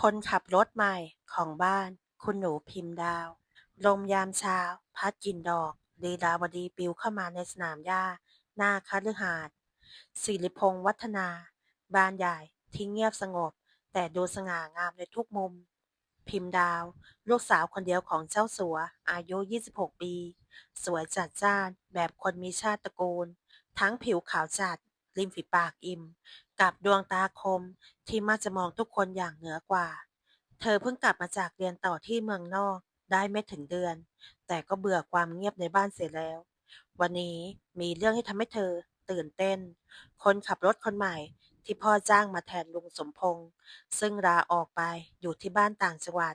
คนขับรถใหม่ของบ้าน คุณหนูพิมพ์ดาว ลมยามเช้า พัดกลิ่นดอกลีลาวดีปลิวเข้ามาในสนามหญ้า หน้าคฤหาสน์สิริพงษ์วัฒนา บ้านใหญ่ที่เงียบสงบ แต่ดูสง่างามในทุกมุม พิมพ์ดาว ลูกสาวคนเดียวของเจ้าสัว อายุ 26 ปี สวยจัดจ้านแบบคนมีชาติตระกูล ทั้งผิวขาวจัดริมฝีปากอิ่ม กับดวงตาคมที่มักจะมองทุกคนอย่างเหนือกว่า เธอเพิ่งกลับมาจากเรียนต่อที่เมืองนอกได้ไม่ถึงเดือน แต่ก็เบื่อความเงียบในบ้านเสียแล้ว วันนี้มีเรื่องที่ทำให้เธอตื่นเต้น คนขับรถคนใหม่ที่พ่อจ้างมาแทนลุงสมพงษ์ซึ่งลาออกไปอยู่ที่บ้านต่างจังหวัด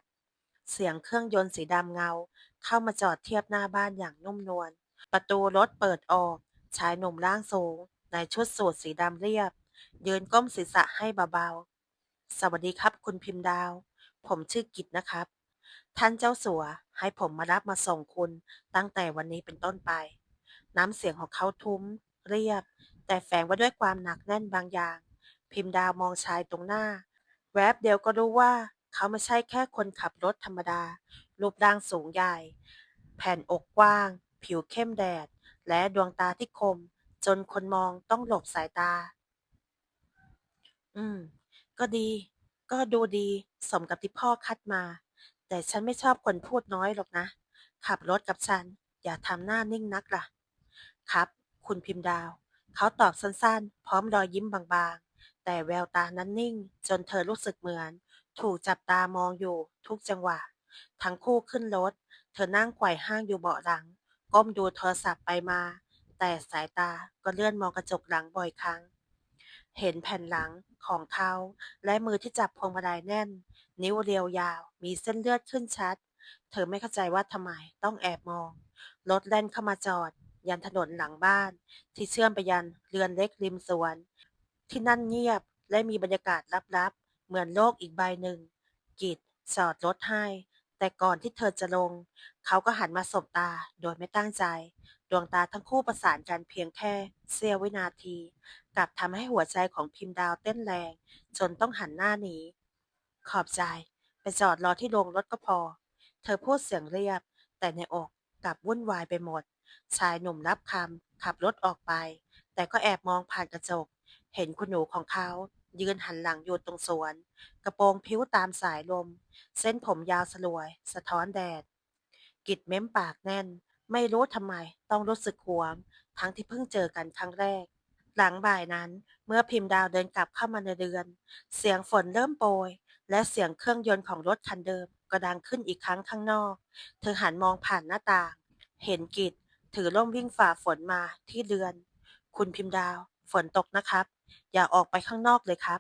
เสียงเครื่องยนต์สีดำเงา เข้ามาจอดเทียบหน้าบ้านอย่างนุ่มนวลประตูรถเปิดออกชายหนุ่มร่างสูงในชุดสูทสีดำเรียบ ยืนก้มศีรษะให้เบาๆ สวัสดีครับคุณพิมพ์ดาว ผมชื่อกิตนะครับ ท่านเจ้าสัวให้ผมมารับมาส่งคุณตั้งแต่วันนี้เป็นต้นไป น้ำเสียงของเขาทุ้ม เรียบ แต่แฝงไว้ด้วยความหนักแน่นบางอย่าง พิมพ์ดาวมองชายตรงหน้า แวบเดียวก็รู้ว่า เขาไม่ใช่แค่คนขับรถธรรมดา รูปร่างสูงใหญ่ แผ่นอกกว้าง ผิวเข้มแดด และดวงตาที่คม จนคนมองต้องหลบสายตา อืม ก็ดี ก็ดูดีสมกับที่พ่อคัดมา แต่ฉันไม่ชอบคนพูดน้อยหรอกนะ ขับรถกับฉัน อย่าทำหน้านิ่งนักล่ะ ครับ คุณพิมพ์ดาว เขาตอบสั้นๆ พร้อมรอยยิ้มบางๆ แต่แววตานั้นนิ่ง จนเธอรู้สึกเหมือน ถูกจับตามองอยู่ทุกจังหวะ ทั้งคู่ขึ้นรถ เธอนั่งไขว่ห้างอยู่เบาะหลัง ก้มดูโทรศัพท์ไปมา แต่สายตาก็เลื่อนมองกระจกหลังบ่อยครั้ง เห็นแผ่นหลังของเขาและมือที่จับพวงมาลัยแน่น นิ้วเรียวยาว มีเส้นเลือดขึ้นชัด เธอไม่เข้าใจว่าทำไมต้องแอบมอง รถแล่นเข้ามาจอด ยันถนนหลังบ้าน ที่เชื่อมไปยันเรือนเล็กริมสวน ที่นั่นเงียบและมีบรรยากาศลับๆ เหมือนโลกอีกใบหนึ่ง กิจจอดรถให้ แต่ก่อนที่เธอจะลง เขาก็หันมาสบตาโดยไม่ตั้งใจ ดวงตาทั้งคู่ประสานกันเพียงแค่เสี้ยววินาที กลับทำให้หัวใจของพิมพ์ดาวเต้นแรง จนต้องหันหน้าหนีขอบใจ ไปจอดรอที่โรงรถก็พอ เธอพูดเสียงเรียบ แต่ในอกกลับวุ่นวายไปหมด ชายหนุ่มรับคำขับรถออกไป แต่ก็แอบมองผ่านกระจก เห็นคุณหนูของเขา ยืนหันหลังอยู่ตรงสวน กระโปรงพิ้วตามสายลม เส้นผมยาวสลวย สะท้อนแดด กิดเม้มปากแน่น ไม่รู้ทำไมต้องรู้สึกหวง ทั้งที่เพิ่งเจอกันครั้งแรก หลังบ่ายนั้น เมื่อพิมพ์ดาวเดินกลับเข้ามาในเรือน เสียงฝนเริ่มโปรย และเสียงเครื่องยนต์ของรถคันเดิมก็ดังขึ้นอีกครั้งข้างนอก เธอหันมองผ่านหน้าต่าง เห็นกิจถือร่มวิ่งฝ่าฝนมาที่เรือน คุณพิมพ์ดาว ฝนตกนะครับ อย่าออกไปข้างนอกเลยครับ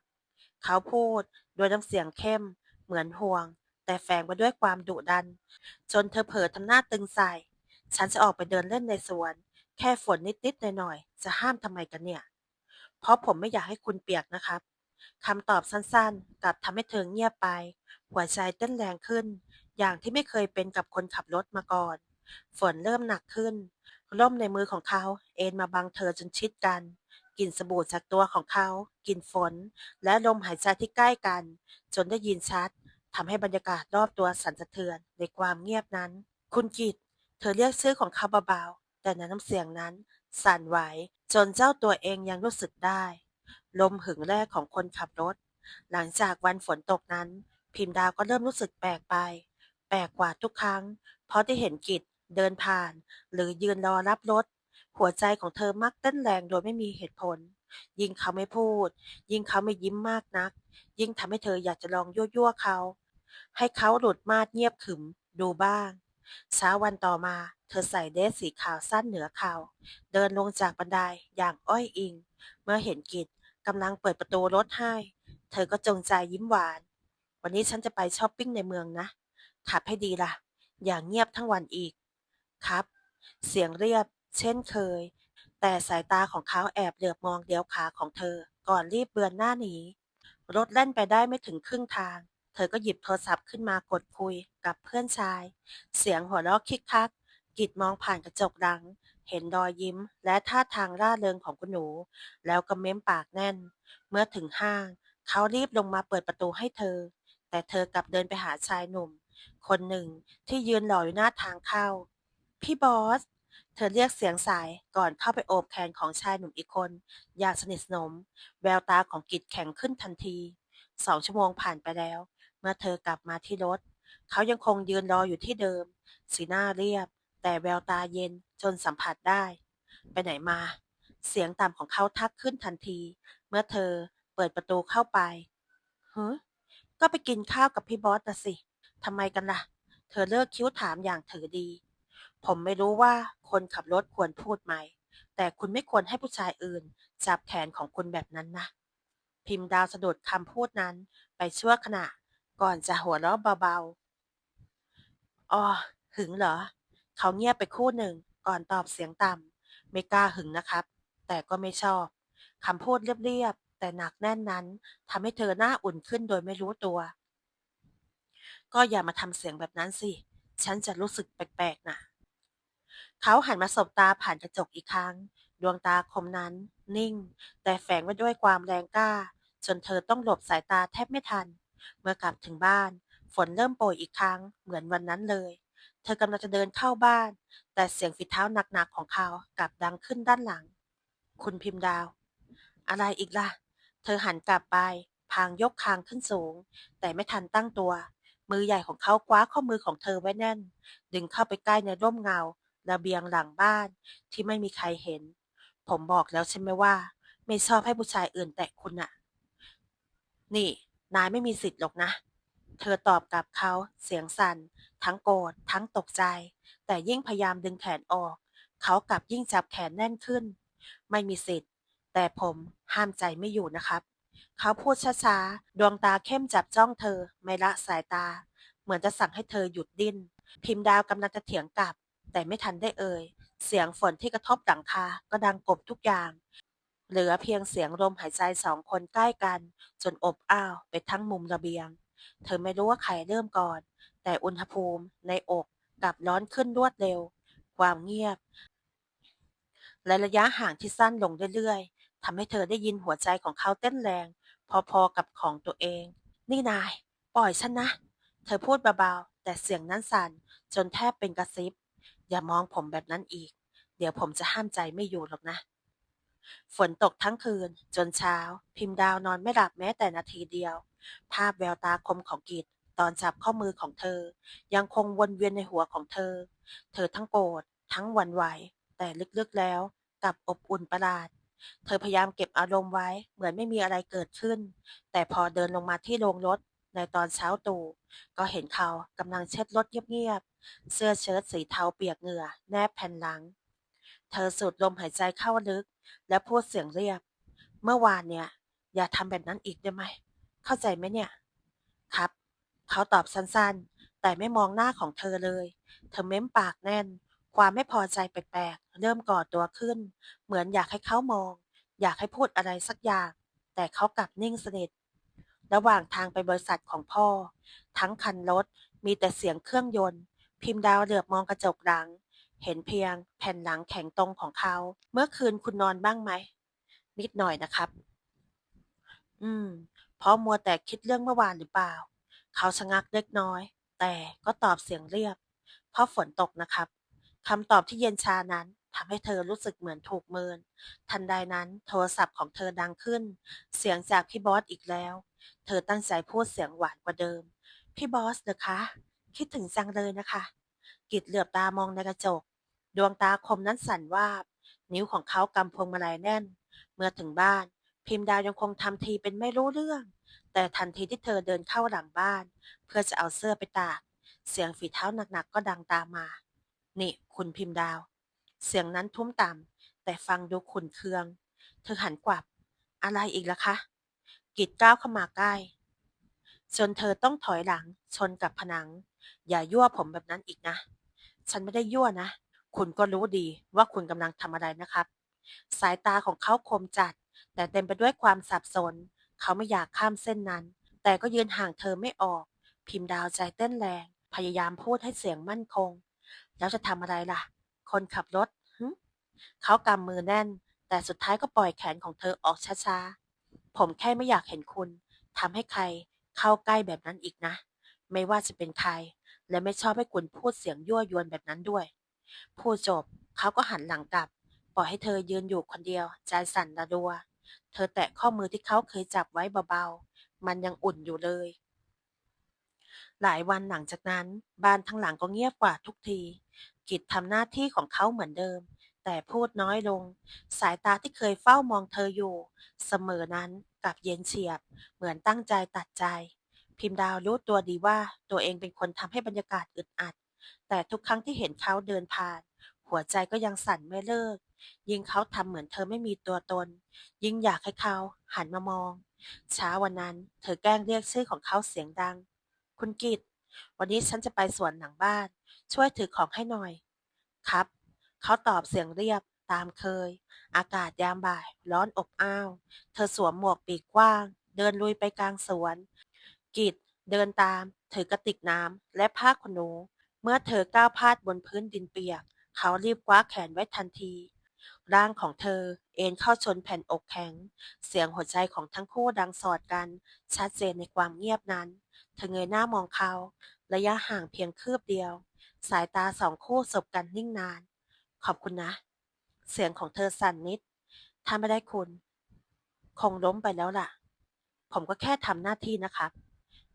เขาพูดด้วยน้ำเสียงเข้ม เหมือนห่วง แต่แฝงไปด้วยความดุดัน จนเธอเผลอทำหน้าตึงใส่ ฉันจะออกไปเดินเล่นในสวน แค่ฝนนิดๆหน่อยๆจะห้ามทำไมกันเนี่ย เพราะผมไม่อยากให้คุณเปียกนะครับคำตอบสั้นๆกลับทำให้เธอเงียบไป หัวใจเต้นแรงขึ้น อย่างที่ไม่เคยเป็นกับคนขับรถมาก่อน ฝนเริ่มหนักขึ้น ร่มในมือของเขา เอ็นมาบังเธอจนชิดกันกลิ่นสบู่จากตัวของเขากลิ่นฝน และลมหายใจที่ใกล้กัน จนได้ยินชัดทำให้บรรยากาศรอบตัวสั่นสะเทือนในความเงียบนั้น คุณกิตเธอเรียกชื่อของเขาเบาๆ แต่ในน้ำเสียงนั้น สั่นไหวจนเจ้าตัวเองยังรู้สึกได้ ลมหึงแรกของคนขับรถ หลังจากวันฝนตกนั้น พิมพ์ดาวก็เริ่มรู้สึกแปลกไป แปลกกว่าทุกครั้ง เพราะที่เห็นกิจเดินผ่าน หรือยืนรอรับรถ หัวใจของเธอมักเต้นแรงโดยไม่มีเหตุผล ยิ่งเขาไม่พูด ยิ่งเขาไม่ยิ้มมากนัก ยิ่งทำให้เธออยากจะลองยั่วๆเขา ให้เขาหลุดมาดเงียบขึมดูบ้างเช้าวันต่อมา เธอใส่เดรสสีขาวสั้นเหนือเข่าเดินลงจากบันไดอย่างอ้อยอิง เมื่อเห็นกิจกำลังเปิดประตูรถให้ เธอก็จงใจยิ้มหวาน วันนี้ฉันจะไปช้อปปิ้งในเมืองนะ ขับให้ดีล่ะ อย่างเงียบทั้งวันอีก ครับ เสียงเรียบ เช่นเคย แต่สายตาของเขาแอบเหลือบมองเดียวขาของเธอ ก่อนรีบเบือนหน้าหนี รถแล่นไปได้ไม่ถึงครึ่งทาง เธอก็หยิบโทรศัพท์ขึ้นมากดคุยกับเพื่อนชาย เสียงหัวเราะคิกคัก กิดมองผ่านกระจกหลัง เห็นรอยยิ้ม และท่าทางร่าเริงของคุณหนู แล้วก็เม้มปากแน่น เมื่อถึงห้าง เขารีบลงมาเปิดประตูให้เธอ แต่เธอกลับเดินไปหาชายหนุ่ม คนหนึ่งที่ยืนรออยู่หน้าทางเข้า พี่บอส เธอเรียกเสียงสายก่อนเข้าไปโอบแขนของชายหนุ่มอีกคน อย่างสนิทสนม แววตาของกิจแข็งขึ้นทันทีสองชั่วโมงผ่านไปแล้ว เมื่อเธอกลับมาที่รถ เขายังคงยืนรออยู่ที่เดิม สีหน้าเรียบ แต่แววตาเย็นจนสัมผัสได้ ไปไหนมา เสียงต่ำของเขาทักขึ้นทันที เมื่อเธอเปิดประตูเข้าไปเฮ้ก็ไปกินข้าวกับพี่บอสนะสิทำไมกันล่ะ เธอเลิกคิ้วถามอย่างถือดี ผมไม่รู้ว่าคนขับรถควรพูดไหม แต่คุณไม่ควรให้ผู้ชายอื่น จับแขนของคุณแบบนั้นนะ พิมพ์ดาวสะดุดคำพูดนั้น ไปชั่วขณะ ก่อนจะหัวเราะเบาๆอ๋อหึงเหรอ เขาเงียบไปคู่หนึ่งก่อนตอบเสียงต่ำไม่กล้าหึงนะครับ แต่ก็ไม่ชอบคำพูดเรียบๆแต่หนักแน่นนั้นทำให้เธอหน้าอุ่นขึ้นโดยไม่รู้ตัว ก็อย่ามาทำเสียงแบบนั้นสิ ฉันจะรู้สึกแปลกๆนะเขาหันมาสบตาผ่านกระจกอีกครั้ง ดวงตาคมนั้น นิ่ง แต่แฝงไว้ด้วยความแรงกล้า จนเธอต้องหลบสายตาแทบไม่ทัน เมื่อกลับถึงบ้าน ฝนเริ่มโปรยอีกครั้ง เหมือนวันนั้นเลย เธอกำลังจะเดินเข้าบ้าน แต่เสียงฝีเท้าหนักๆของเขากลับดังขึ้นด้านหลัง คุณพิมพ์ดาว อะไรอีกล่ะ เธอหันกลับไป พางยกคางขึ้นสูง แต่ไม่ทันตั้งตัว มือใหญ่ของเขาคว้าข้อมือของเธอไว้แน่น ดึงเข้าไปใกล้ในร่มเงา ระเบียงหลังบ้านที่ไม่มีใครเห็น ผมบอกแล้วใช่ไหมว่า ไม่ชอบให้ผู้ชายอื่นแตะคุณอะนี่ นายไม่มีสิทธิ์หรอกนะ เธอตอบกลับเขาเสียงสั่น ทั้งโกรธทั้งตกใจ แต่ยิ่งพยายามดึงแขนออก เขากลับยิ่งจับแขนแน่นขึ้น ไม่มีสิทธิ์ แต่ผมห้ามใจไม่อยู่นะครับ เขาพูดช้าๆ ดวงตาเข้มจับจ้องเธอ ไม่ละสายตา เหมือนจะสั่งให้เธอหยุดดิ้น พิมพ์ดาวกำลังจะเถียงกลับ แต่ไม่ทันได้เอ่ย เสียงฝนที่กระทบหลังคา ก็ดังกบทุกอย่าง เหลือเพียงเสียงลมหายใจสองคนใกล้กัน จนอบอ้าวไปทั้งมุมระเบียง เธอไม่รู้ว่าใครเริ่มก่อน แต่อุณหภูมิในอกกลับร้อนขึ้นรวดเร็ว ความเงียบ และระยะห่างที่สั้นลงเรื่อยๆทำให้เธอได้ยินหัวใจของเขาเต้นแรง พอๆกับของตัวเอง นี่นาย ปล่อยฉันนะ เธอพูดเบาๆ แต่เสียงนั้นสั่นจนแทบเป็นกระซิบ อย่ามองผมแบบนั้นอีก เดี๋ยวผมจะห้ามใจไม่อยู่หรอกนะฝนตกทั้งคืน จนเช้า พิมพ์ดาวนอนไม่หลับแม้แต่นาทีเดียว ภาพแววตาคมของกิจ ตอนจับข้อมือของเธอ ยังคงวนเวียนในหัวของเธอ เธอทั้งโกรธทั้งหวั่นไหว แต่ลึกๆแล้วกลับอบอุ่นประหลาด เธอพยายามเก็บอารมณ์ไว้เหมือนไม่มีอะไรเกิดขึ้น แต่พอเดินลงมาที่โรงรถในตอนเช้าตู่ ก็เห็นเขากำลังเช็ดรถเงียบๆ เสื้อเชิ้ตสีเทาเปียกเหงื่อแนบแผ่นหลัง เธอสูดลมหายใจเข้าลึก และพูดเสียงเรียบ เมื่อวานเนี่ย อย่าทำแบบนั้นอีกได้ไหม เข้าใจไหมเนี่ย ครับ เขาตอบสั้นๆ แต่ไม่มองหน้าของเธอเลย เธอเม้มปากแน่น ความไม่พอใจแปลกๆ เริ่มก่อตัวขึ้น เหมือนอยากให้เขามอง อยากให้พูดอะไรสักอย่าง แต่เขากลับนิ่งสนิท ระหว่างทางไปบริษัทของพ่อ ทั้งคันรถมีแต่เสียงเครื่องยนต์ พิมพ์ดาวเหลือบมองกระจกหลัง เห็นเพียงแผ่นหลังแข็งตรงของเขา เมื่อคืนคุณนอนบ้างไหม นิดหน่อยนะครับ อืม เพราะมัวแต่คิดเรื่องเมื่อวานหรือเปล่า เขาชะงักเล็กน้อย แต่ก็ตอบเสียงเรียบ เพราะฝนตกนะครับคำตอบที่เย็นชานั้นทำให้เธอรู้สึกเหมือนถูกเมิน ทันใดนั้นโทรศัพท์ของเธอดังขึ้น เสียงจากพี่บอสอีกแล้ว เธอตั้งใจพูดเสียงหวานกว่าเดิม พี่บอสเหรอคะ คิดถึงจังเลยนะคะ กิดเหลือบตามองในกระจก ดวงตาคมนั้นสั่นวาบ นิ้วของเขากำพวงมาลัยแน่น เมื่อถึงบ้าน พิมพ์ดาวยังคงทำทีเป็นไม่รู้เรื่อง แต่ทันทีที่เธอเดินเข้าหลังบ้าน เพื่อจะเอาเสื้อไปตาก เสียงฝีเท้าหนักๆก็ดังตามมา นี่คุณพิมพ์ดาว เสียงนั้นทุ้มต่ำแต่ฟังดูขุนเคือง เธอหันกลับ อะไรอีกล่ะคะกิดก้าวเข้ามาใกล้จนเธอต้องถอยหลัง ชนกับผนัง อย่ายั่วผมแบบนั้นอีกนะ ฉันไม่ได้ยั่วนะ คุณก็รู้ดีว่าคุณกำลังทำอะไรนะครับ สายตาของเขาคมจัด แต่เต็มไปด้วยความสับสน เขาไม่อยากข้ามเส้นนั้น แต่ก็ยืนห่างเธอไม่ออก พิมพ์ดาวใจเต้นแรง พยายามพูดให้เสียงมั่นคง แล้วจะทำอะไรล่ะ คนขับรถเขากำมือแน่น แต่สุดท้ายก็ปล่อยแขนของเธอออกช้าๆ ผมแค่ไม่อยากเห็นคุณทำให้ใครเข้าใกล้แบบนั้นอีกนะ ไม่ว่าจะเป็นใคร และไม่ชอบให้คุณพูดเสียงยั่วยวนแบบนั้นด้วย พูดจบเขาก็หันหลังกลับ ปล่อยให้เธอยืนอยู่คนเดียว ใจสั่นระรัว เธอแตะข้อมือที่เขาเคยจับไว้เบาๆ มันยังอุ่นอยู่เลย หลายวันหลังจากนั้น บ้านทั้งหลังก็เงียบกว่าทุกที กิจทำหน้าที่ของเขาเหมือนเดิม แต่พูดน้อยลง สายตาที่เคยเฝ้ามองเธออยู่ เสมอนั้นกลับเย็นเฉียบ เหมือนตั้งใจตัดใจ พิมพ์ดาวรู้ตัวดีว่าตัวเองเป็นคนทำให้บรรยากาศอึดอัด แต่ทุกครั้งที่เห็นเขาเดินผ่าน หัวใจก็ยังสั่นไม่เลิก ยิ่งเขาทำเหมือนเธอไม่มีตัวตน ยิ่งอยากให้เขาหันมามอง เช้าวันนั้น เธอแกล้งเรียกชื่อของเขาเสียงดัง คุณกิตวันนี้ฉันจะไปสวนหลังบ้าน ช่วยถือของให้หน่อย ครับ เขาตอบเสียงเรียบตามเคย อากาศยามบ่าย ร้อนอบอ้าว เธอสวมหมวกปีกกว้าง เดินลุยไปกลางสวน กิจเดินตาม ถือกระติกน้ำและผ้าขนหนู เมื่อเธอก้าวพาดบนพื้นดินเปียก เขารีบคว้าแขนไว้ทันที ร่างของเธอเอ็นเข้าชนแผ่นอกแข็ง เสียงหัวใจของทั้งคู่ดังสอดกัน ชัดเจนในความเงียบนั้น เธอเงยหน้ามองเขา ระยะห่างเพียงคืบเดียว สายตาสองคู่สบกันนิ่งนาน ขอบคุณนะ เสียงของเธอสั่นนิด ถ้าไม่ได้คุณ คงล้มไปแล้วล่ะ ผมก็แค่ทำหน้าที่นะครับ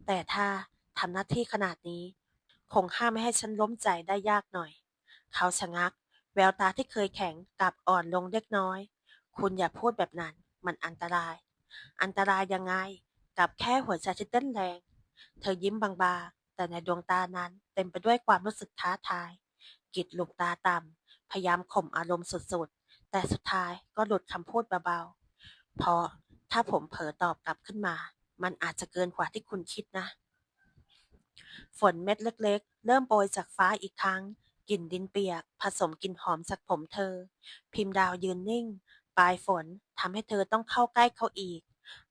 แต่ถ้าทำหน้าที่ขนาดนี้ คงห้ามไม่ให้ฉันล้มใจได้ยากหน่อย เขาชะงัก แววตาที่เคยแข็งกลับอ่อนลงเล็กน้อย คุณอย่าพูดแบบนั้น มันอันตราย อันตรายยังไง กับแค่หัวใจที่เต้นแรง เธอยิ้มบางๆ แต่ในดวงตานั้นเต็มไปด้วยความรู้สึกท้าทาย กิดหลุกตาต่ำ พยายามข่มอารมณ์สุดๆ แต่สุดท้ายก็หลุดคำพูดเบาๆ เพราะถ้าผมเผลอตอบกลับขึ้นมา มันอาจจะเกินกว่าที่คุณคิดนะ ฝนเม็ดเล็กๆ เริ่มโปรยจากฟ้าอีกครั้ง กลิ่นดินเปียก ผสมกลิ่นหอมจากผมเธอ พิมพ์ดาวยืนนิ่ง ปลายฝนทำให้เธอต้องเข้าใกล้เขาอีก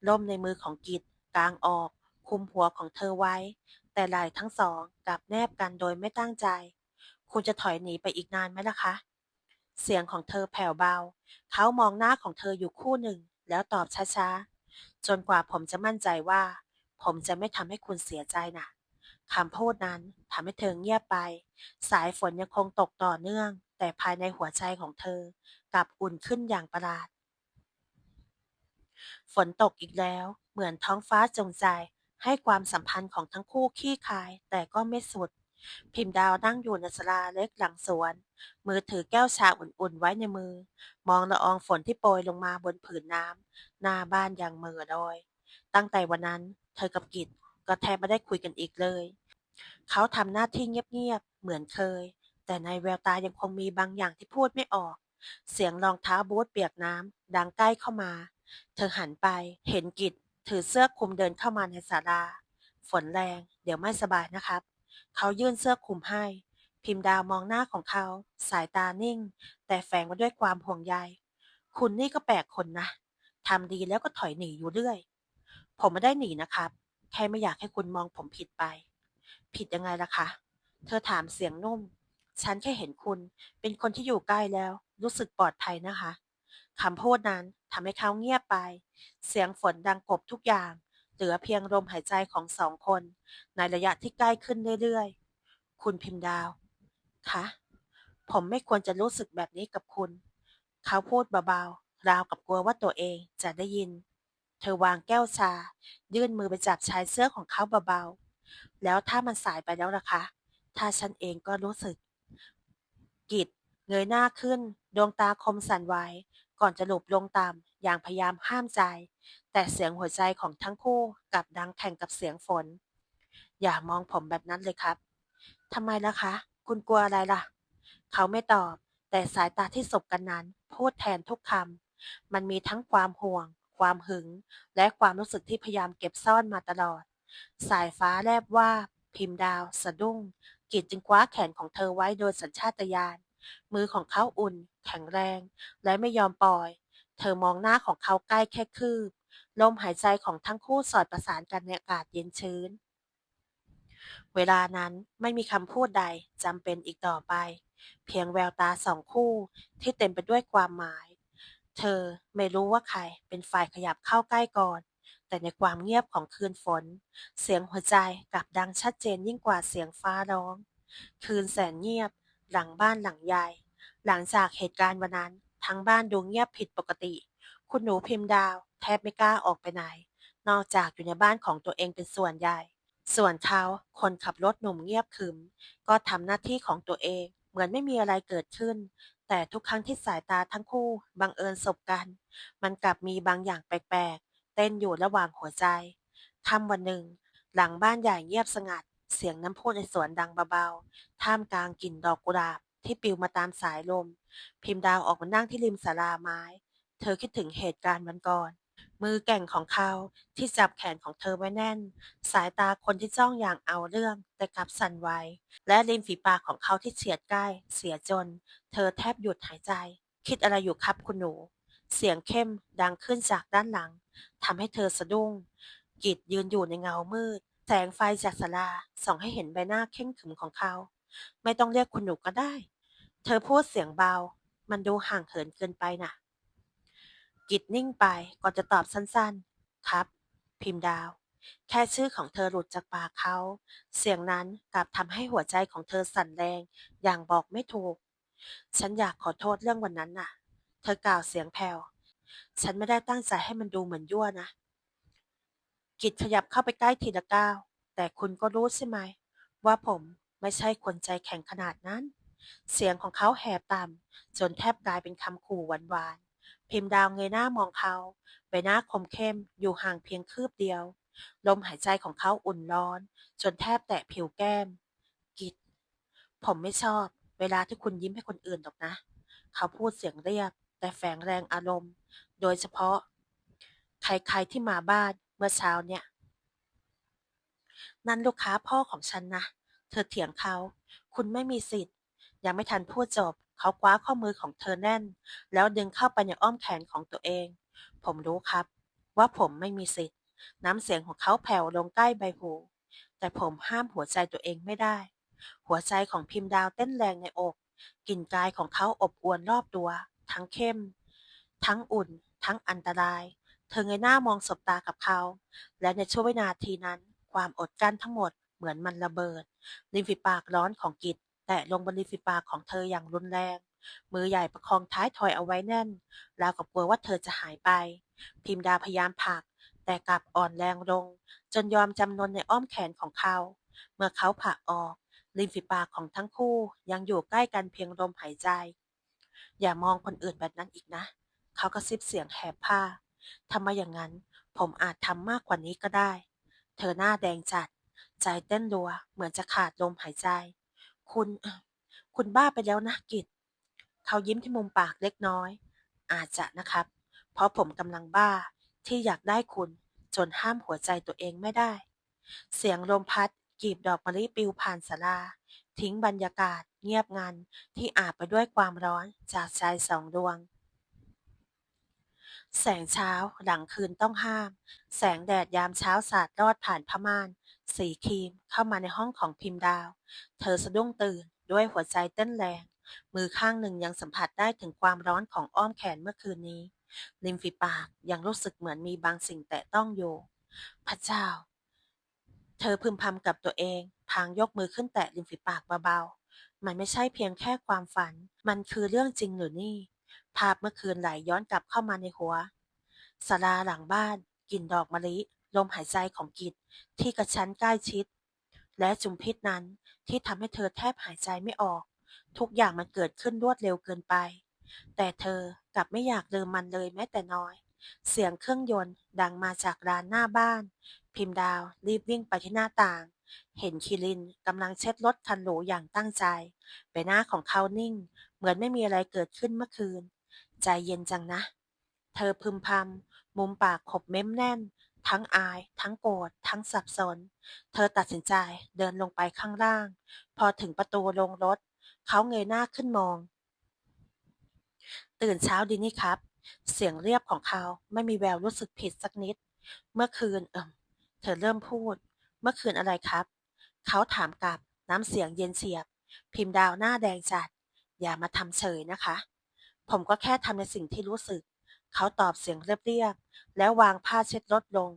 ล่มในมือของกิจกลางออก คุมหัวของเธอไว้ แต่ไหล่ทั้งสองกลับแนบกันโดยไม่ตั้งใจ คุณจะถอยหนีไปอีกนานไหมล่ะคะ เสียงของเธอแผ่วเบา เขามองหน้าของเธออยู่คู่หนึ่ง แล้วตอบช้าๆ จนกว่าผมจะมั่นใจว่า ผมจะไม่ทำให้คุณเสียใจน่ะ คำพูดนั้นทำให้เธอเงียบไป สายฝนยังคงตกต่อเนื่อง แต่ภายในหัวใจของเธอกลับอุ่นขึ้นอย่างประหลาด ฝนตกอีกแล้ว เหมือนท้องฟ้าจงใจให้ความสัมพันธ์ของทั้งคู่ขี้คาย แต่ก็ไม่สุด พิมพ์ดาวนั่งอยู่ในศาลาเล็กหลังสวน มือถือแก้วชาอุ่นๆไว้ในมือ มองละอองฝนที่โปรยลงมาบนผืนน้ำหน้าบ้านอย่างเมื่อลอย ตั้งแต่วันนั้น เธอกับกิจ ก็แทบไม่ได้คุยกันอีกเลย เขาทำหน้าที่เงียบๆเหมือนเคย แต่ในแววตายังคงมีบางอย่างที่พูดไม่ออก เสียงรองเท้าบูทเปียกน้ำดังใกล้เข้ามา เธอหันไปเห็นกิจถือเสื้อคลุมเดินเข้ามาในศาลา ฝนแรง เดี๋ยวไม่สบายนะครับ เขายื่นเสื้อคลุมให้ พิมพ์ดาวมองหน้าของเขา สายตานิ่ง แต่แฝงไว้ด้วยความห่วงใย คุณนี่ก็แปลกคนนะทำดีแล้วก็ถอยหนีอยู่เรื่อย ผมไม่ได้หนีนะครับ แค่ไม่อยากให้คุณมองผมผิดไป ผิดยังไงล่ะคะ เธอถามเสียงนุ่ม ฉันแค่เห็นคุณเป็นคนที่อยู่ใกล้แล้ว รู้สึกปลอดภัยนะคะคำพูดนั้นทำให้เขาเงียบไป เสียงฝนดังกบทุกอย่าง เหลือเพียงลมหายใจของสองคน ในระยะที่ใกล้ขึ้นเรื่อยๆ คุณพิมพ์ดาว คะ ผมไม่ควรจะรู้สึกแบบนี้กับคุณ เขาพูดเบาๆ ราวกับกลัวว่าตัวเองจะได้ยิน ธอวางแก้วชา ยื่นมือไปจับชายเสื้อของเขาเบาๆ แล้วถ้ามันสายไปแล้วล่ะคะ ถ้าฉันเองก็รู้สึก กิดเงยหน้าขึ้น ดวงตาคมสั่นไหวก่อนจะหลบลงต่ำอย่างพยายามห้ามใจ แต่เสียงหัวใจของทั้งคู่กลับดังแข่งกับเสียงฝน อย่ามองผมแบบนั้นเลยครับทำไมล่ะคะ คุณกลัวอะไรล่ะ เขาไม่ตอบ แต่สายตาที่สบกันนั้น พูดแทนทุกคำมันมีทั้งความห่วง ความหึง และความรู้สึกที่พยายามเก็บซ่อนมาตลอด สายฟ้าแลบว่า พิมพ์ดาว สะดุ้ง กิจจึงคว้าแขนของเธอไว้โดยสัญชาตญาณ มือของเขาอุ่น แข็งแรง และไม่ยอมปล่อย เธอมองหน้าของเขาใกล้แค่คืบ ลมหายใจของทั้งคู่สอดประสานกันในอากาศเย็นชื้น เวลานั้นไม่มีคำพูดใดจำเป็นอีกต่อไป เพียงแววตาสองคู่ที่เต็มไปด้วยความหมาย เธอไม่รู้ว่าใครเป็นฝ่ายขยับเข้าใกล้ก่อน แต่ในความเงียบของคืนฝน เสียงหัวใจกลับดังชัดเจนยิ่งกว่าเสียงฟ้าร้อง คืนแสนเงียบ หลังบ้านหลังใหญ่ หลังจากเหตุการณ์วันนั้น ทั้งบ้านดูเงียบผิดปกติ คุณหนูพิมพ์ดาว แทบไม่กล้าออกไปไหน นอกจากอยู่ในบ้านของตัวเองเป็นส่วนใหญ่ ส่วนเขาคนขับรถหนุ่มเงียบขึม ก็ทำหน้าที่ของตัวเอง เหมือนไม่มีอะไรเกิดขึ้น แต่ทุกครั้งที่สายตาทั้งคู่บังเอิญสบกัน มันกลับมีบางอย่างแปลกๆ เต้นอยู่ระหว่างหัวใจค่ำวันหนึ่ง หลังบ้านใหญ่เงียบสงัด เสียงน้ำพุในสวนดังเบาๆ ท่ามกลางกลิ่นดอกกุหลาบที่ปลิวมาตามสายลม พิมพ์ดาวออกมานั่งที่ริมศาลาไม้ เธอคิดถึงเหตุการณ์วันก่อน มือแก่งของเขาที่จับแขนของเธอไว้แน่น สายตาคนที่จ้องอย่างเอาเรื่อง แต่กลับสั่นไหวและริมฝีปากของเขาที่เฉียดใกล้ เสียจน เธอแทบหยุดหายใจ คิดอะไรอยู่ครับคุณหนู เสียงเข้มดังขึ้นจากด้านหลังทำให้เธอสะดุ้ง กิจยืนอยู่ในเงามืด แสงไฟจากศาลาส่องให้เห็นใบหน้าเข่งขรึมของเขา ไม่ต้องเรียกคุณหนูก็ได้ เธอพูดเสียงเบา มันดูห่างเหินเกินไปน่ะ กิจนิ่งไปก่อนจะตอบสั้นๆ ครับ พิมพ์ดาว แค่ชื่อของเธอหลุดจากปากเขา เสียงนั้นกลับทำให้หัวใจของเธอสั่นแรง อย่างบอกไม่ถูก ฉันอยากขอโทษเรื่องวันนั้นน่ะ เธอกล่าวเสียงแผ่ว ฉันไม่ได้ตั้งใจให้มันดูเหมือนยั่วนะ กิจขยับเข้าไปใกล้ทีละก้าว แต่คุณก็รู้ใช่ไหม ว่าผมไม่ใช่คนใจแข็งขนาดนั้น เสียงของเขาแหบต่ำจนแทบกลายเป็นคำขู่หวาน พิมพ์ดาวเงยหน้ามองเขา ใบหน้าคมเข้มอยู่ห่างเพียงคืบเดียว ลมหายใจของเขาอุ่นร้อน จนแทบแตะผิวแก้ม กิจผมไม่ชอบ เวลาที่คุณยิ้มให้คนอื่นหรอกนะ เขาพูดเสียงเรียบ แต่แฝงแรงอารมณ์ โดยเฉพาะ ใครๆที่มาบ้านเมื่อเช้าเนี่ย นั่นลูกค้าพ่อของฉันนะ เธอเถียงเขา คุณไม่มีสิทธิ์ ยังไม่ทันพูดจบ เขาคว้าข้อมือของเธอแน่น แล้วดึงเข้าไปในอ้อมแขนของตัวเอง ผมรู้ครับ ว่าผมไม่มีสิทธิ์ น้ำเสียงของเขาแผ่วลงใกล้ใบหู แต่ผมห้ามหัวใจตัวเองไม่ได้ หัวใจของพิมพ์ดาวเต้นแรงในอกกลิ่นกายของเขาอบอวลรอบตัว ทั้งเข้ม ทั้งอุ่น ทั้งอันตราย เธอเงยหน้ามองสบตากับเขา และในช่วงวินาทีนั้น ความอดกั้นทั้งหมดเหมือนมันระเบิดริมฝีปากร้อนของกิจ แตะลงบนริมฝีปากของเธออย่างรุนแรง มือใหญ่ประคองท้ายถอยเอาไว้แน่น ราวกับกลัวว่าเธอจะหายไป พิมดาพยายามผลัก แต่กลับอ่อนแรงลง จนยอมจำนนในอ้อมแขนของเขา เมื่อเขาผลักออก ริมฝีปากของทั้งคู่ยังอยู่ใกล้กันเพียงลมหายใจ อย่ามองคนอื่นแบบนั้นอีกนะ เขากระซิบเสียงแหบผ้าทำไมอย่างนั้น ผมอาจทำมากกว่านี้ก็ได้ เธอหน้าแดงจัด ใจเต้นรัว เหมือนจะขาดลมหายใจ คุณคุณบ้าไปแล้วนะกิจเขายิ้มที่มุมปากเล็กน้อย อาจจะนะครับ เพราะผมกำลังบ้าที่อยากได้คุณ จนห้ามหัวใจตัวเองไม่ได้ เสียงลมพัดกีบดอกมะลิปลิวผ่านศาลา ทิ้งบรรยากาศเงียบงันที่อาบไปด้วยความร้อนจากใจสองดวง แสงเช้าหลังคืนต้องห้าม แสงแดดยามเช้าสาดรอดผ่านผ้าม่าน สีครีมเข้ามาในห้องของพิมพ์ดาว เธอสะดุ้งตื่นด้วยหัวใจเต้นแรง มือข้างหนึ่งยังสัมผัสได้ถึงความร้อนของอ้อมแขนเมื่อคืนนี้ ริมฝีปากยังรู้สึกเหมือนมีบางสิ่งแตะต้องอยู่ พระเจ้า เธอพึมพำกับตัวเอง พางยกมือขึ้นแตะริมฝีปากเบาๆ มันไม่ใช่เพียงแค่ความฝัน มันคือเรื่องจริงหรือนี่ ภาพเมื่อคืนไหลย้อนกลับเข้ามาในหัวศาลาหลังบ้านกลิ่นดอกมะลิ ลมหายใจของกิจที่กระชั้นใกล้ชิด และจุมพิษนั้นที่ทำให้เธอแทบหายใจไม่ออก ทุกอย่างมันเกิดขึ้นรวดเร็วเกินไป แต่เธอกลับไม่อยากลืมมันเลยแม้แต่น้อย เสียงเครื่องยนต์ดังมาจากร้านหน้าบ้าน พิมพ์ดาวรีบวิ่งไปที่หน้าต่าง เห็นคิรินกำลังเช็ดรถคันหรูอย่างตั้งใจ ใบหน้าของเขานิ่ง เหมือนไม่มีอะไรเกิดขึ้นเมื่อคืน ใจเย็นจังนะ เธอพึมพำมุมปากขบเม้มแน่น ทั้งอาย ทั้งโกรธ ทั้งสับสน เธอตัดสินใจเดินลงไปข้างล่าง พอถึงประตูลงรถ เขาเงยหน้าขึ้นมอง ตื่นเช้าดีนี่ครับ เสียงเรียบของเขาไม่มีแววรู้สึกผิดสักนิด เมื่อคืนเอิมเธอเริ่มพูด เมื่อคืนอะไรครับ เขาถามกลับน้ำเสียงเย็นเฉียบ พิมพ์ดาวหน้าแดงจัด อย่ามาทำเฉยนะคะ ผมก็แค่ทำในสิ่งที่รู้สึก เขาตอบเสียงเรียบๆแล้ววางผ้าเช็ดรถลง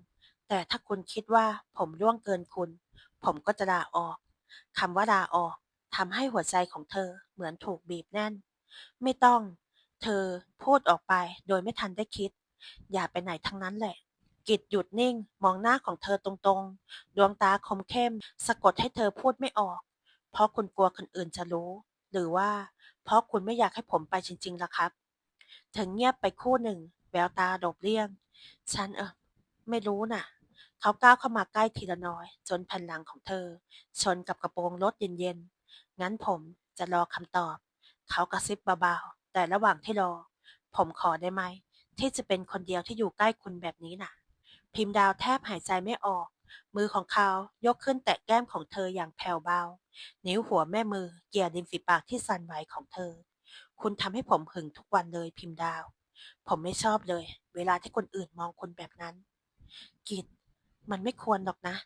แต่ถ้าคุณคิดว่าผมล่วงเกินคุณ ผมก็จะลาออกคำว่าลาออกทำให้หัวใจของเธอเหมือนถูกบีบแน่น ไม่ต้อง เธอพูดออกไปโดยไม่ทันได้คิด อย่าไปไหนทั้งนั้นแหละ กิจหยุดนิ่งมองหน้าของเธอตรงๆ ดวงตาคมเข้ม สะกดให้เธอพูดไม่ออก เพราะคุณกลัวคนอื่นจะรู้ หรือว่า เพราะคุณไม่อยากให้ผมไปจริงๆล่ะครับ เธอเงียบไปครู่หนึ่ง แววตาโดบเลี่ยง ฉันเออไม่รู้น่ะ เขาก้าวเข้ามาใกล้ทีละน้อย จนแผ่นหลังของเธอ ชนกับกระโปรงรถเย็นๆ งั้นผมจะรอคำตอบ เขากระซิบเบาๆ แต่ระหว่างที่รอ ผมขอได้ไหม ที่จะเป็นคนเดียวที่อยู่ใกล้คุณแบบนี้น่ะ พิมพ์ดาวแทบหายใจไม่ออก มือของเขายกขึ้นแตะแก้มของเธออย่างแผ่วเบา นิ้วหัวแม่มือเกี่ยริมฝีปากที่สั่นไหวของเธอ คุณทำให้ผมหึงทุกวันเลยพิมพ์ดาว ผมไม่ชอบเลย เวลาที่คนอื่นมองคุณแบบนั้น กิจมันไม่ควรหรอกนะ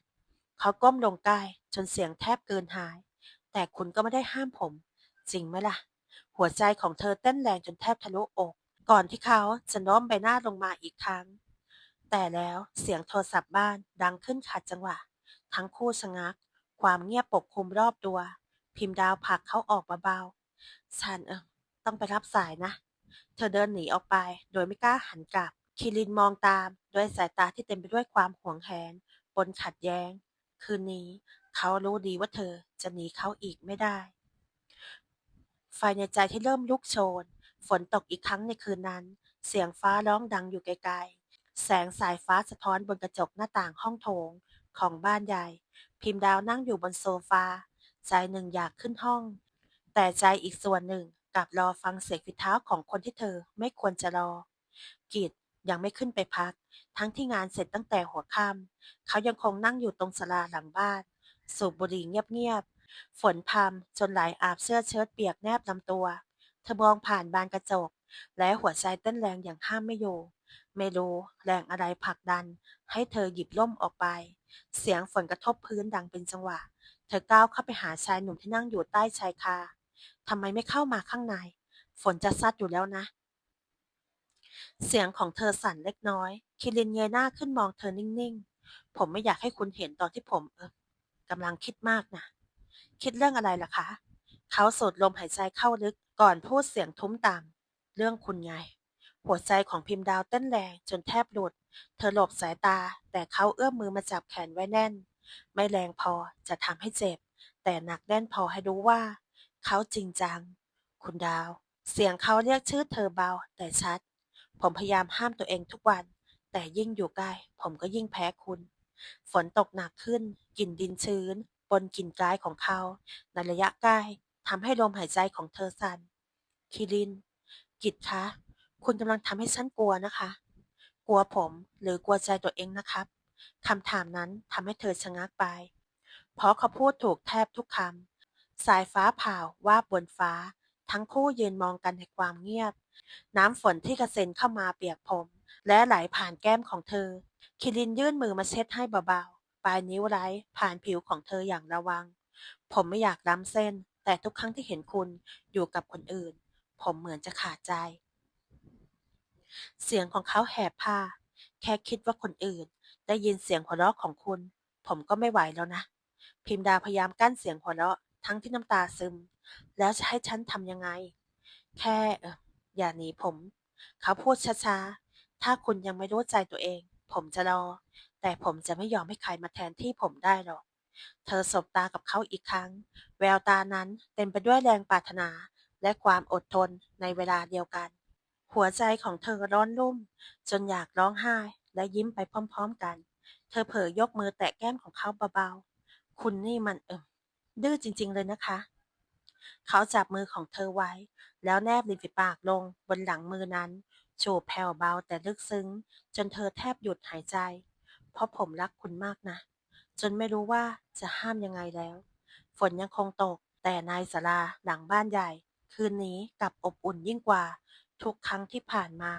เขาก้มลงใกล้จนเสียงแทบเกินหาย แต่คุณก็ไม่ได้ห้ามผม จริงไหมล่ะ หัวใจของเธอเต้นแรงจนแทบทะลุอก ก่อนที่เขาจะโน้มใบหน้าลงมาอีกครั้ง แต่แล้วเสียงโทรศัพท์บ้านดังขึ้นขัดจังหวะ ทั้งคู่ชะงัก ความเงียบปกคลุมรอบตัว พิมพ์ดาวผลักเขาออกเบาๆฉันเออ ต้องไปรับสายนะ เธอเดินหนีออกไป โดยไม่กล้าหันกลับ คิรินมองตาม ด้วยสายตาที่เต็มไปด้วยความหวงแหนปนขัดแย้ง คืนนี้ เขารู้ดีว่าเธอจะหนีเขาอีกไม่ได้ ไฟในใจที่เริ่มลุกโชน ฝนตกอีกครั้งในคืนนั้น เสียงฟ้าร้องดังอยู่ไกลๆ แสงสายฟ้าสะท้อนบนกระจกหน้าต่างห้องโถงของบ้านใหญ่ พิมพ์ดาวนั่งอยู่บนโซฟา ใจหนึ่งอยากขึ้นห้อง แต่ใจอีกส่วนหนึ่ง กลับรอฟังเสียงฝีเท้าของคนที่เธอไม่ควรจะรอ กิจยังไม่ขึ้นไปพัก ทั้งที่งานเสร็จตั้งแต่หัวค่ำเขายังคงนั่งอยู่ตรงศาลาหลังบ้าน สูบบุหรี่เงียบๆ ฝนพรำจนไหลอาบเสื้อเชิ้ตเปียกแนบลำตัว เธอมองผ่านบานกระจก และหัวใจเต้นแรงอย่างห้ามไม่อยู่ ไม่รู้แรงอะไรผลักดัน ให้เธอหยิบล่มออกไป เสียงฝนกระทบพื้นดังเป็นจังหวะ เธอก้าวเข้าไปหาชายหนุ่มที่นั่งอยู่ใต้ชายคา ทำไมไม่เข้ามาข้างใน ฝนจะซัดอยู่แล้วนะ เสียงของเธอสั่นเล็กน้อย คิรินเงยหน้าขึ้นมองเธอนิ่งๆ ผมไม่อยากให้คุณเห็นตอนที่ผมเออกำลังคิดมากนะ คิดเรื่องอะไรล่ะคะ เขาสูดลมหายใจเข้าลึกก่อนพูดเสียงทุ้มต่ำเรื่องคุณไง หัวใจของพิมพ์ดาวเต้นแรงจนแทบหลุด เธอหลบสายตา แต่เขาเอื้อมมือมาจับแขนไว้แน่น ไม่แรงพอจะทำให้เจ็บ แต่หนักแน่นพอให้รู้ว่า เขาจริงจัง คุณดาว เสียงเขาเรียกชื่อเธอเบาแต่ชัด ผมพยายามห้ามตัวเองทุกวัน แต่ยิ่งอยู่ใกล้ ผมก็ยิ่งแพ้คุณ ฝนตกหนักขึ้นกลิ่นดินชื้นบนกลิ่นกายของเขา ในระยะใกล้ทำให้ลมหายใจของเธอสั่นคิริน กิตคะ คุณกำลังทำให้ฉันกลัวนะคะ กลัวผมหรือกลัวใจตัวเองนะครับคำถามนั้นทำให้เธอชะงักไป เพราะเขาพูดถูกแทบทุกคำ สายฟ้าผ่าวว่าบบนฟ้า ทั้งคู่ยืนมองกันในความเงียบ น้ำฝนที่กระเซ็นเข้ามาเปียกผม และไหลผ่านแก้มของเธอ คิรินยื่นมือมาเช็ดให้เบาๆ ปลายนิ้วไร้ผ่านผิวของเธออย่างระวัง ผมไม่อยากล้ำเส้น แต่ทุกครั้งที่เห็นคุณอยู่กับคนอื่น ผมเหมือนจะขาดใจ เสียงของเขาแหบผ้า แค่คิดว่าคนอื่น ได้ยินเสียงหัวเราะของคุณ ผมก็ไม่ไหวแล้วนะพิมดาพยายามกั้นเสียงหัวเราะ ทั้งที่น้ำตาซึม แล้วจะให้ฉันทำยังไง แค่เอออย่าหนีผม เขาพูดช้าๆ ถ้าคุณยังไม่รู้ใจตัวเอง ผมจะรอ แต่ผมจะไม่ยอมให้ใครมาแทนที่ผมได้หรอก เธอสบตากับเขาอีกครั้ง แววตานั้นเต็มไปด้วยแรงปรารถนาและความอดทนในเวลาเดียวกัน หัวใจของเธอร้อนรุ่ม จนอยากร้องไห้และยิ้มไปพร้อมๆกัน เธอเผลอยกมือแตะแก้มของเขาเบาๆ คุณนี่มันเออ ดื้อจริง ๆ เลยนะคะ เขาจับมือของเธอไว้ แล้วแนบริมฝีปากลงบนหลังมือนั้นจูบแผ่วเบาแต่ลึกซึ้ง จนเธอแทบหยุดหายใจ เพราะผมรักคุณมากนะ จนไม่รู้ว่าจะห้ามยังไงแล้ว ฝนยังคงตก แต่นายศาลาหลังบ้านใหญ่ คืนนี้กลับอบอุ่นยิ่งกว่า ทุกครั้งที่ผ่านมา